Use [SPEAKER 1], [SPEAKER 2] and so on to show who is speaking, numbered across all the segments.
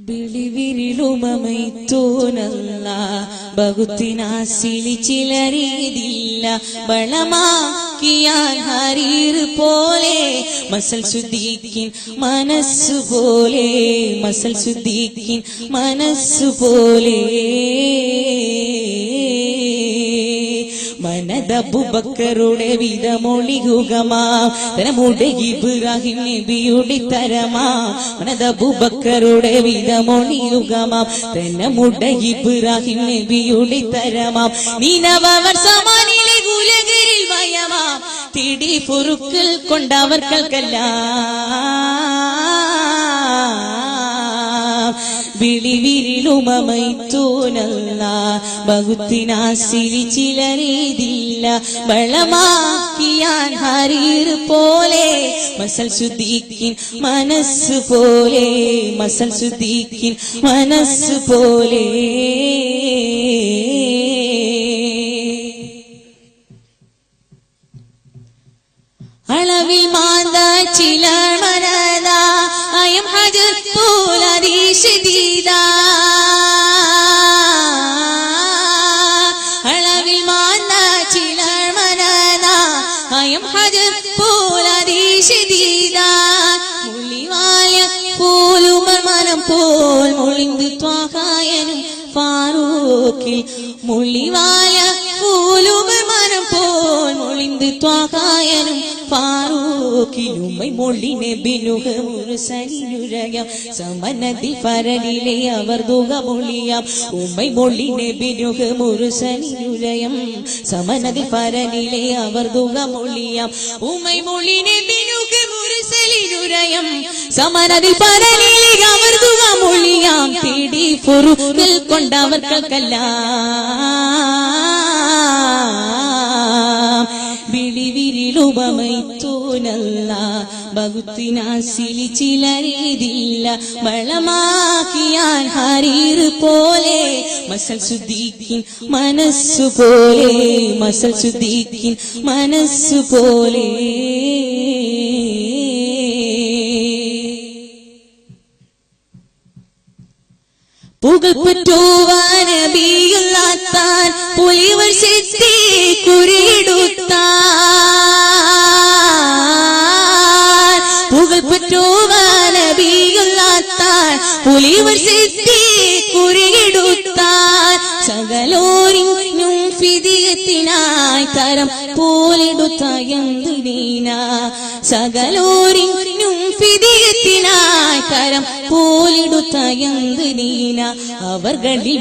[SPEAKER 1] ബിളിവിരിലുമമൈത്തോനല്ല ബഹുത്തിനാശിനി ചിലരീതില്ല. ബളമാക്കിയാൽ പോലെ മസൽ ശുദ്ധിക്കിൻ മനസ്സു പോലെ. മസൽ ശുദ്ധിക്കിൻ മനസ്സു പോലെ. മനദബുബക്കറുടെ വിധമൊളിയുകമാ തനമുടെ ഇബ്രാഹിം നബിയുടെ തരമാ. മനദബുബക്കറുടെ വിധമൊളിയുകമാ തനമുടെ ഇബ്രാഹിം നബിയുടെ തരമാ. നീനവർ സമാനിലെ ഗുലകരിൽ മയമാം. തിടി പൊറുക്കൽ കൊണ്ടവർക്കൽക്കല്ല വിളിവിരിളുമൈത്തൂനല്ല ബഹുത്തിനാസിരി ചിലരീതില്ല വളമാക്കിയാൻ ഹരീർ പോലെ മസൽ സുദ്ദീഖിൻ മനസ്സ് പോലെ മസൽ സുദ്ദീഖിൻ മനസ്സ് പോലെ. അളവിൽ മാന്ത ചില മനത അയം ഹജർ പോലീശീത അളവിൽ ഹജർ പോലീശീത മുള്ളിവായ പോലുമർ പോൽ മൊളിന്ത് ത്വാഹായനും ഫാറൂഖിൽ. മുള്ളിവായ പോലുമർ പോൽ മൊളിന്ത് ത്വാഹായനും ഫാറൂഖിലുമൈ മൊള്ളിനെ ബിനുക മുറുസനിനുരയം സമനതി ഫരലിലെ അവർ ദുക മൊഴിയാം ഉമ്മൈ മൊള്ളിനെ ബിനുക മുറുസനിനുരയം സമനതി ഫരലിലെ അവർ ദുക മൊഴിയാം ഉമ്മൈ മൊള്ളിനെ ബിനുക മുറുസലിനുരയം സമനതി ഫരലിലെ അവർ മൊഴിയാം തേടി പൊറുക്കൽ കൊണ്ടവർക്കല്ല വിളിവിരിളുപമൈത്തോനല്ല ബഹുത്തിനാസിലി ചിലരീതില്ല വളമാക്കിയാൽ ഹരീർ പോലെ മസൽ ശുദ്ധിക്കിൻ മനസ്സു പോലെ മസൽ ശുദ്ധിക്കിൻ മനസ്സു പോലെ. പുകൾപ്പറ്റുവാനബിയുള്ളാത്താൻ പുലിവർ ശക്തി കുറിയിടുത്താൻ പുലിവർ ശക്തി കുറിയിടുത്താൻ സകലോരിഞ്ഞും ഫിദിയത്തിനായി തരം പോലെടുത്ത എന്തിനീന സകലോരിഞ്ഞും ഫിദിയത്തിനായി തരം പോലെടുത്ത എന്തിനീന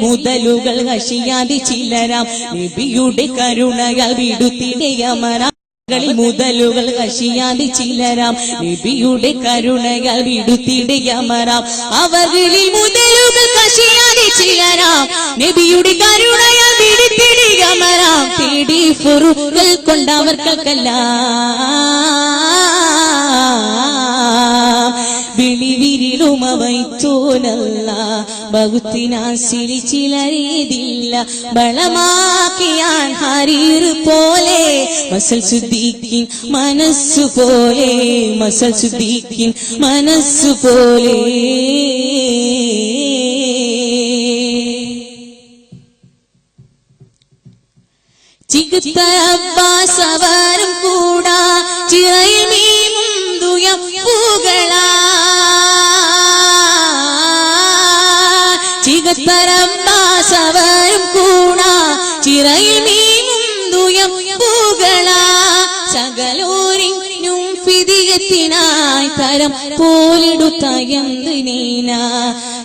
[SPEAKER 1] മുതലുകൾ കശിയാതി ചില്ലരാം നബിയുടെ കരുണയ വിടുത്തിടയമരാം മുതലുകൾ കശിയാതി ചിലരാം. നബിയുടെ കരുണകൾ വിടുത്തിടയമരാം അവകളിൽ മുതലുകൾ കശിയാതി ചിലരാം. നബിയുടെ കരുണയാൽ വിടുത്തിടയമരാം തേടി ഫുറുകൾ കൊണ്ടവർക്കല്ല വിളിവിരിളുമവൈത്തോനല്ല ബഹുത്തിനാസിരി ചിലരീതില്ല. ബളമാക്കിയാൻ ഹരീർ പോലെ മസൽ ശുദ്ധിക്കിൻ മനസ്സു പോലെ മസൽ ശുദ്ധിക്കിൻ മനസ്സു പോലെ. ചികിത്സ അവരും കൂടാ ചിറയിൽ മീനും ദുയം പൂകള സകലോരിഞ്ഞും ഫിദിയത്തിനായി തരം പോലെടുത്ത എന്തിനീന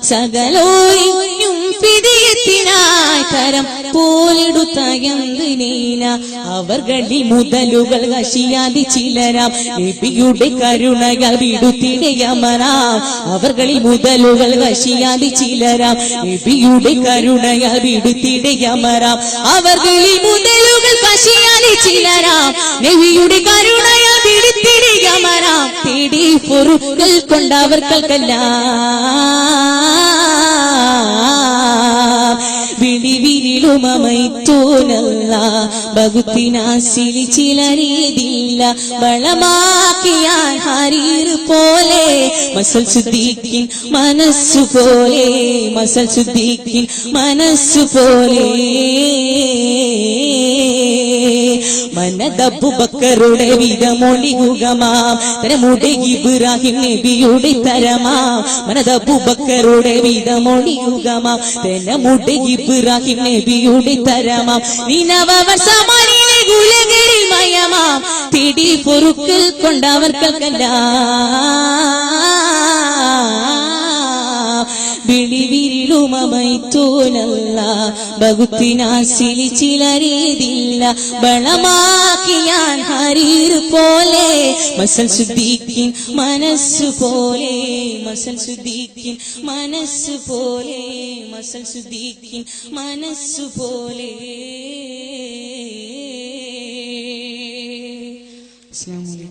[SPEAKER 1] സകലോയും ഫിദിയത്തിനായി തരം പോലെടുത്ത എന്തിനീന അവർകളിൽ മുതലുകൾ കശിയാതി ചിലരാം. നബിയുടെ കരുണകൾ വിടുത്തിടയമരാം അവർകളിൽ മുതലുകൾ കശിയാതി ചിലരാം. നബിയുടെ കരുണകൾ വിടുത്തിടയമരാം അവർകളിൽ മുതലുകൾ കശിയാതി ചിലരാം. നബിയുടെ തേടി കൊണ്ട് കൊണ്ടവർക്കൽക്കെല്ലാം വിളിവിരിലുമൈറ്റോനല്ല ബഹുത്തിനാസിലി ചിലരീതില്ല വളമാക്കിയാൽ ഹരീർ പോലെ മസൽ ശുദ്ധിക്കിൻ മനസ്സു പോലെ മസൽ ശുദ്ധിക്കിൻ മനസ്സു പോലെ. മനദബുബക്കറുടെ വിധമൊളികുകമാം തരമുടെ ഇബ്രാഹിം നബിയുടെ തരമാം. മനദബുബക്കറുടെ വിധമൊളിയുകമാം തരമുടെ ഇബ്രാഹിം നബിയുടെ തരമാം. നിനവവർ സമാനിലെ ഗുലകരിൽ മയമാം പിടി പൊറുക്കൽ കൊണ്ടവർക്കെല്ലാം ബഹുത്തിനാസിലി ചിലരീതില്ല. ബളമാക്കിയാൻ ഹരീർ പോലെ മസൽ ശുദ്ധിക്കിൻ മനസ്സു പോലെ മസൽ ശുദ്ധിക്കിൻ മനസ്സു പോലെ മസൽ ശുദ്ധിക്കിൻ മനസ്സു പോലെ. അസ്സാം